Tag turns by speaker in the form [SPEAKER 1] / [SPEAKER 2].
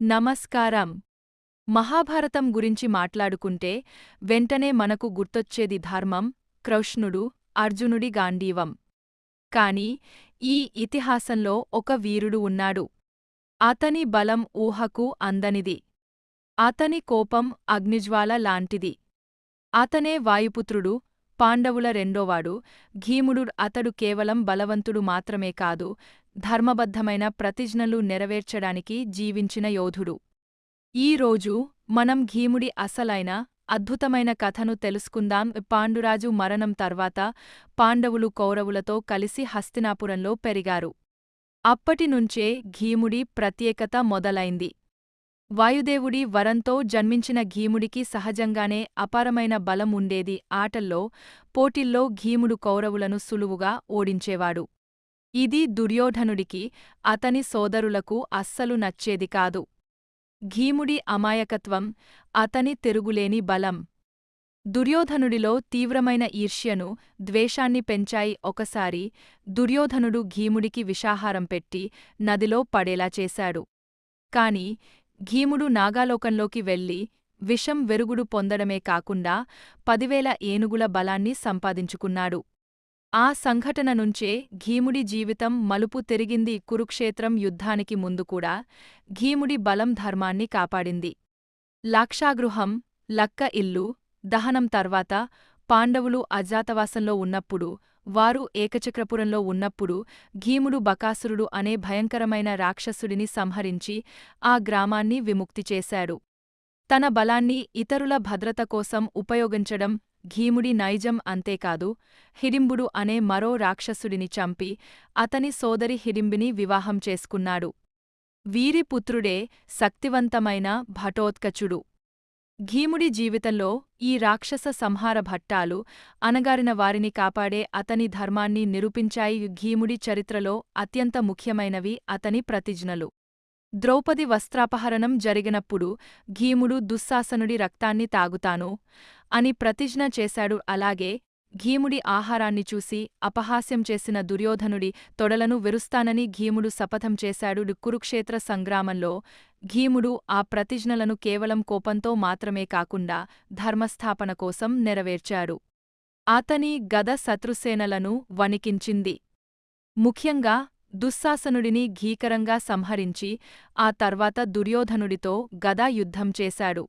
[SPEAKER 1] నమస్కారం. మహాభారతం గురించి మాట్లాడుకుంటే వెంటనే మనకు గుర్తొచ్చేది ధర్మం కృష్ణుడు అర్జునుడి గాంధీవం. కాని ఈ ఇతిహాసంలో ఒక వీరుడు ఉన్నాడు. అతని బలం ఊహకు అందనిది. అతని కోపం అగ్నిజ్వాల లాంటిది. అతనే వాయుపుత్రుడు పాండవుల రెండోవాడు భీముడు అతడు కేవలం బలవంతుడు మాత్రమే కాదు ధర్మబద్ధమైన ప్రతిజ్ఞలు నెరవేర్చడానికి జీవించిన యోధుడు. ఈ రోజు మనం భీముడి అసలైన అద్భుతమైన కథను తెలుసుకుందాం. పాండురాజు మరణం తర్వాత పాండవులు కౌరవులతో కలిసి హస్తినాపురంలో పెరిగారు. అప్పటినుంచే ఘీముడి ప్రత్యేకత మొదలైంది. వాయుదేవుడి వరంతో జన్మించిన ఘీముడికి సహజంగానే అపారమైన బలం ఉండేది. ఆటల్లో పోటీల్లో ఘీముడు కౌరవులను సులువుగా ఓడించేవాడు. ఇది దుర్యోధనుడికి అతని సోదరులకు అస్సలు నచ్చేది కాదు. భీముడి అమాయకత్వం అతని తిరుగులేని బలం. దుర్యోధనుడిలో తీవ్రమైన ఈర్ష్యను ద్వేషాన్ని పెంచాయి ఒకసారి దుర్యోధనుడు భీముడికి విషాహారం పెట్టి నదిలో పడేలా చేశాడు. కాని భీముడు నాగాలోకంలోకి వెళ్ళి విషం వెరుగుడు పొందడమే కాకుండా పదివేల ఏనుగుల బలాన్ని సంపాదించుకున్నాడు. ఆ సంఘటన నుంచే భీముడి జీవితం మలుపు తిరిగింది కురుక్షేత్రం యుద్ధానికి ముందు కూడా భీముడి బలం ధర్మాన్ని కాపాడింది. లాక్షాగృహం లక్క ఇల్లు దహనం తర్వాత పాండవులు అజాతవాసంలో ఉన్నప్పుడు వారు ఏకచక్రపురంలో ఉన్నప్పుడు భీముడు బకాసురుడు అనే భయంకరమైన రాక్షసుడిని సంహరించి ఆ గ్రామాన్ని విముక్తి చేశాడు తన బలాన్ని ఇతరుల భద్రత కోసం ఉపయోగించడం భీముడి నైజం అంతేకాదు హిడింబుడు అనే మరో రాక్షసుడిని చంపి అతని సోదరి హిడింబిని వివాహం చేసుకున్నాడు. వీరి పుత్రుడే శక్తివంతమైన భటోత్కచుడు. భీముడి జీవితంలో ఈ రాక్షస సంహార భట్టాలు అనగారిన వారిని కాపాడే అతని ధర్మాన్ని నిరూపించాయి భీముడి చరిత్రలో అత్యంత ముఖ్యమైనవి అతని ప్రతిజ్ఞలు. ద్రౌపది వస్త్రాపహరణం జరిగినప్పుడు భీముడు దుశ్శాసనుడి రక్తాన్ని తాగుతాను అని ప్రతిజ్ఞ చేశాడు. అలాగే భీముడి ఆహారాన్ని చూసి అపహాస్యం చేసిన దుర్యోధనుడి తొడలను వెరుస్తానని భీముడు శపథం చేశాడు. కురుక్షేత్ర సంగ్రామంలో భీముడు ఆ ప్రతిజ్ఞలను కేవలం కోపంతో మాత్రమే కాకుండా ధర్మస్థాపన కోసం నెరవేర్చాడు. అతని గద శత్రుసేనలను వణికించింది. ముఖ్యంగా దుశ్శాసనుడిని ఘీకరంగా సంహరించి ఆ తర్వాత దుర్యోధనుడితో గదా యుద్ధం చేశాడు.